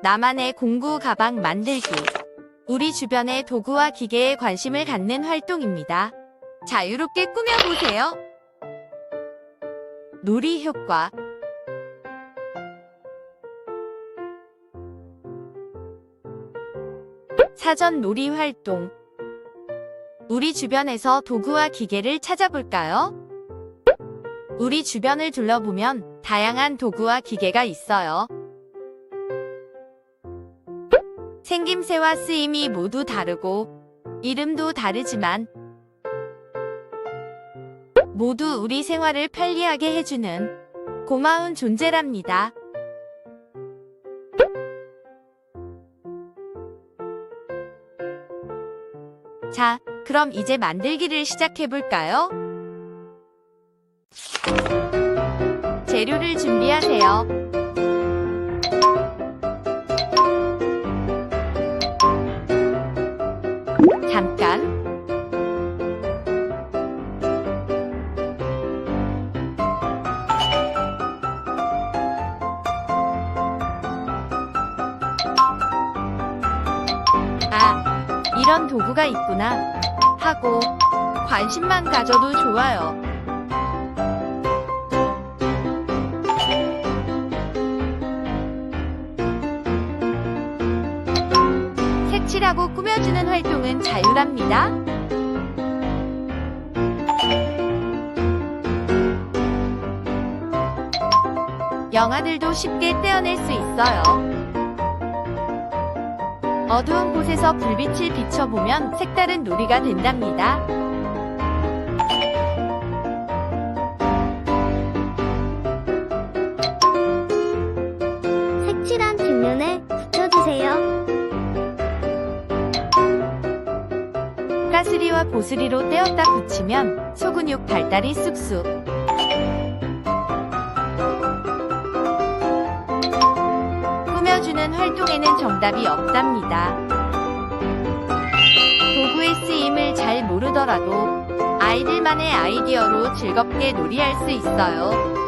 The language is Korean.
나만의 공구 가방 만들기. 우리 주변의 도구와 기계에 관심을 갖는 활동입니다. 자유롭게 꾸며보세요. 놀이 효과. 사전 놀이 활동. 우리 주변에서 도구와 기계를 찾아볼까요? 우리 주변을 둘러보면 다양한 도구와 기계가 있어요. 생김새와 쓰임이 모두 다르고 이름도 다르지만 모두 우리 생활을 편리하게 해주는 고마운 존재랍니다. 자, 그럼 이제 만들기를 시작해볼까요? 재료를 준비하세요. 잠깐. 아, 이런 도구가 있구나. 하고 관심만 가져도 좋아요. 꾸며주는 활동은 자유랍니다. 영아들도 쉽게 떼어낼 수 있어요. 어두운 곳에서 불빛을 비춰보면 색다른 놀이가 된답니다. 가스리와 보스리로 떼었다 붙이면 소근육 발달이 쑥쑥. 꾸며주는 활동에는 정답이 없답니다. 도구의 쓰임을 잘 모르더라도 아이들만의 아이디어로 즐겁게 놀이할 수 있어요.